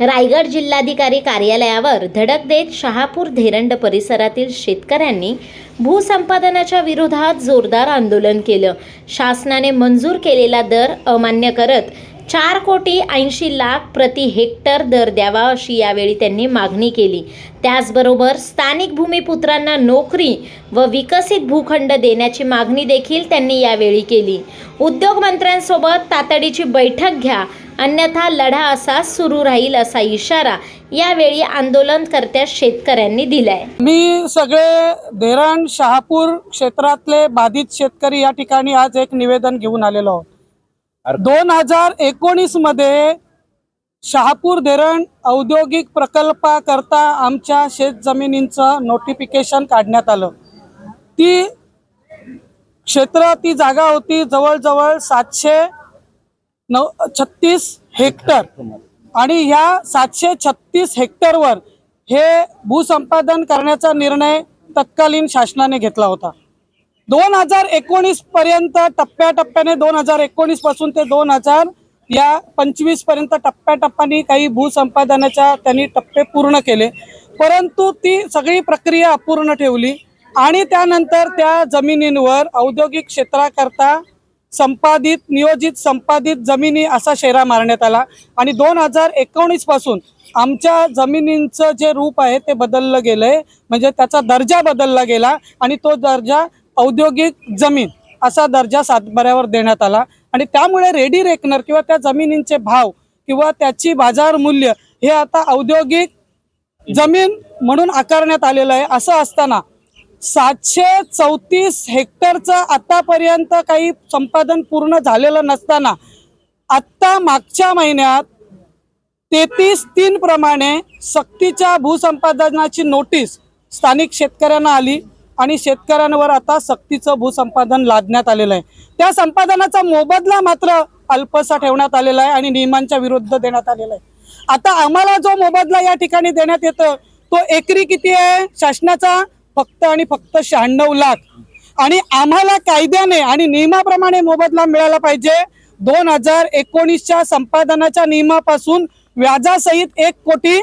रायगड जिल्हाधिकारी कार्यालयावर धडक देत शहापूर धेरंड परिसरातील शेतकऱ्यांनी भूसंपादनाच्या विरोधात जोरदार आंदोलन केलं. शासनाने मंजूर केलेला दर अमान्य करत चार कोटी ऐंशी लाख प्रति हेक्टर दर द्यावा अशी यावेळी त्यांनी मागणी केली. त्याचबरोबर स्थानिक भूमिपुत्रांना नोकरी व विकसित भूखंड देण्याची मागणी देखील त्यांनी यावेळी केली. उद्योगमंत्र्यांसोबत तातडीची बैठक घ्या अन्यथा लढा असा सुरू राहील असा इशारा यावेळी आंदोलनकर्त्या शेतकऱ्यांनी दिलाय. मी सगळे धीरण शहापूर क्षेत्रातले बाधित शेतकरी या ठिकाणी आज एक निवेदन घेऊन आलेलो आहोत. दोन हजार एकोणीसमध्ये शहापूर धरण औद्योगिक प्रकल्पाकरता आमच्या शेत जमिनींचं नोटिफिकेशन काढण्यात आलं. ती क्षेत्र ती जागा होती जवळजवळ सातशे नऊ छत्तीस हेक्टर. आणि ह्या सातशे छत्तीस हेक्टरवर हे भूसंपादन करण्याचा निर्णय तत्कालीन शासनाने घेतला होता. दोन हजार एकोणीस पर्यंत टप्प्याटप्प्याने दोन हजार एकोणीसपासून ते दोन हजार या पंचवीसपर्यंत टप्प्याटप्प्याने काही भूसंपादनाच्या त्यांनी टप्पे पूर्ण केले. परंतु ती सगळी प्रक्रिया अपूर्ण ठेवली आणि त्यानंतर त्या जमिनींवर औद्योगिक क्षेत्राकरता संपादित नियोजित संपादित जमिनी असा शेरा मारण्यात आला. आणि दोन हजार एकोणीसपासून आमच्या जमिनींचं जे रूप आहे ते बदललं गेलंय. म्हणजे त्याचा दर्जा बदलला गेला आणि तो दर्जा औद्योगिक जमीन असा दर्जा सातबाऱ्यावर देण्यात आला. आणि त्यामुळे रेडी रेकनर किंवा त्या जमिनींचे भाव किंवा त्याची बाजार मूल्य हे आता औद्योगिक जमीन म्हणून आकारण्यात आलेलं आहे. असं असताना सातशे चौतीस हेक्टरचं आतापर्यंत काही संपादन पूर्ण झालेलं नसताना आत्ता मागच्या महिन्यात तेहतीस तीन प्रमाणे सक्तीच्या भूसंपादनाची नोटीस स्थानिक शेतकऱ्यांना आली. आणि शेतकऱ्यांवर आता सक्तीचं भूसंपादन लादण्यात आलेलं आहे. त्या संपादनाचा मोबदला मात्र अल्पसा ठेवण्यात आलेला आहे आणि नियमांच्या विरुद्ध देण्यात आलेला आहे. आता आम्हाला जो मोबदला या ठिकाणी देण्यात येतो तो एकरी किती आहे? शासनाचा फक्त आणि फक्त शहाण्णव लाख. आणि आम्हाला कायद्याने आणि नियमाप्रमाणे मोबदला मिळाला पाहिजे. दोन हजार एकोणीसच्या संपादनाच्या नियमापासून व्याजासहित एक कोटी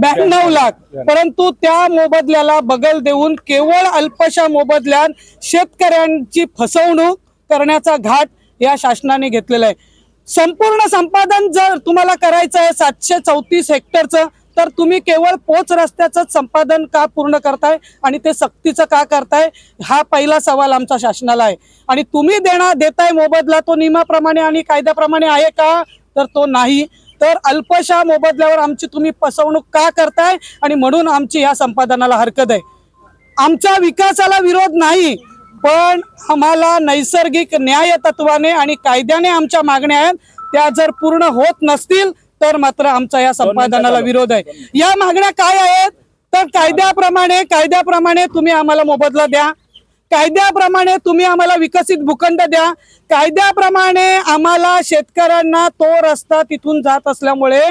ब्याण्णव लाख. परंतु त्या मोबदल्याला बगल देऊन केवळ अल्पशा मोबदल्यात शेतकऱ्यांची फसवणूक करण्याचा घाट या शासनाने घेतलेला आहे. संपूर्ण संपादन जर तुम्हाला करायचं आहे सातशे चौतीस हेक्टरचं तर तुम्ही केवळ पोच रस्त्याचं संपादन का पूर्ण करताय आणि ते सक्तीचं का करताय हा पहिला सवाल आमचा शासनाला आहे. आणि तुम्ही देणार देताय मोबदला तो नियमाप्रमाणे आणि कायद्याप्रमाणे आहे का? तर तो नाही. तर अल्पशा मोबदल्यावर आमची तुम्ही फसवणूक का करताय? आणि म्हणून आमची या संपादनाला हरकत आहे. आमच्या विकासाला विरोध नाही पण आम्हाला नैसर्गिक न्याय तत्वाने आणि कायद्याने आमच्या मागण्या आहेत. त्या जर पूर्ण होत नसतील तर मात्र आमचा या संपादनाला विरोध आहे. या मागण्या काय आहेत? तर कायद्याप्रमाणे कायद्याप्रमाणे तुम्ही आम्हाला मोबदला द्या. कायद्याप्रमाणे तुम्ही आम्हाला विकसित भूखंड द्या. कायद्याप्रमाणे आम्हाला शेतकऱ्यांना तो रस्ता तिथून जात असल्यामुळे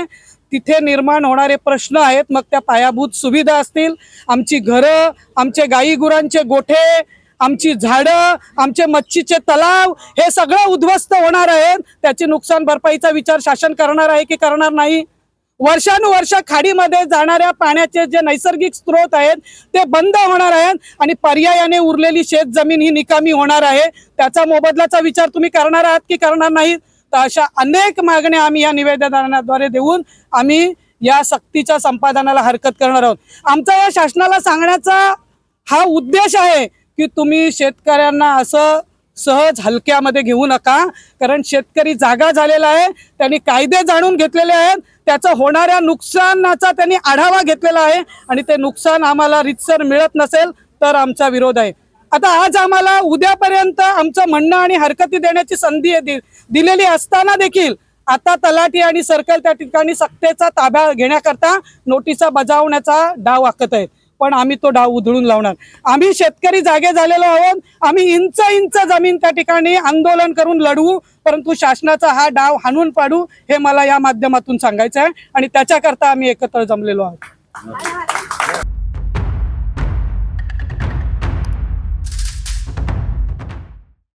तिथे निर्माण होणारे प्रश्न आहेत. मग त्या पायाभूत सुविधा असतील. आमची घरं आमचे गाई गुरांचे गोठे आमची झाडं आमचे मच्छीचे तलाव हे सगळं उद्ध्वस्त होणार आहेत. त्याची नुकसान भरपाईचा विचार शासन करणार आहे की करणार नाही? वर्षानुवर्ष खाडीमध्ये जाणाऱ्या पाण्याचे जे नैसर्गिक स्रोत आहेत ते बंद होणार आहेत आणि पर्यायाने उरलेली शेत जमीन ही निकामी होणार आहे. त्याचा मोबदल्याचा विचार तुम्ही करणार आहात की करणार नाहीत? तर अशा अनेक मागण्या आम्ही या निवेदनाद्वारे देऊन आम्ही या सक्तीच्या संपादनाला हरकत करणार आहोत. आमचा या शासनाला सांगण्याचा हा उद्देश आहे की तुम्ही शेतकऱ्यांना असं सहज हलक्यामध्ये घेऊ नका. कारण शेतकरी जागा झालेला आहे त्यांनी कायदे जाणून घेतलेले आहेत त्याचं होणाऱ्या नुकसानाचा त्यांनी आढावा घेतलेला आहे आणि ते नुकसान आम्हाला रितसर मिळत नसेल तर आमचा विरोध आहे. आता आज आम्हाला उद्यापर्यंत आमचं म्हणणं आणि हरकती देण्याची संधी दि- दिलेली असताना देखील आता तलाठी आणि सर्कल त्या ठिकाणी सक्तेचा ताब्या घेण्याकरता नोटिसा बजावण्याचा डाव आखत आहेत. पण आम्ही तो डाव उधळून लावणार. आम्ही शेतकरी जागे झालेलो आहोत. आम्ही इंच इंच जमीन त्या ठिकाणी आंदोलन करून लढवू. परंतु शासनाचा हा डाव हाणून पाडू हे मला या माध्यमातून सांगायचं आहे. आणि त्याच्याकरता आम्ही एकत्र जमलेलो आहोत.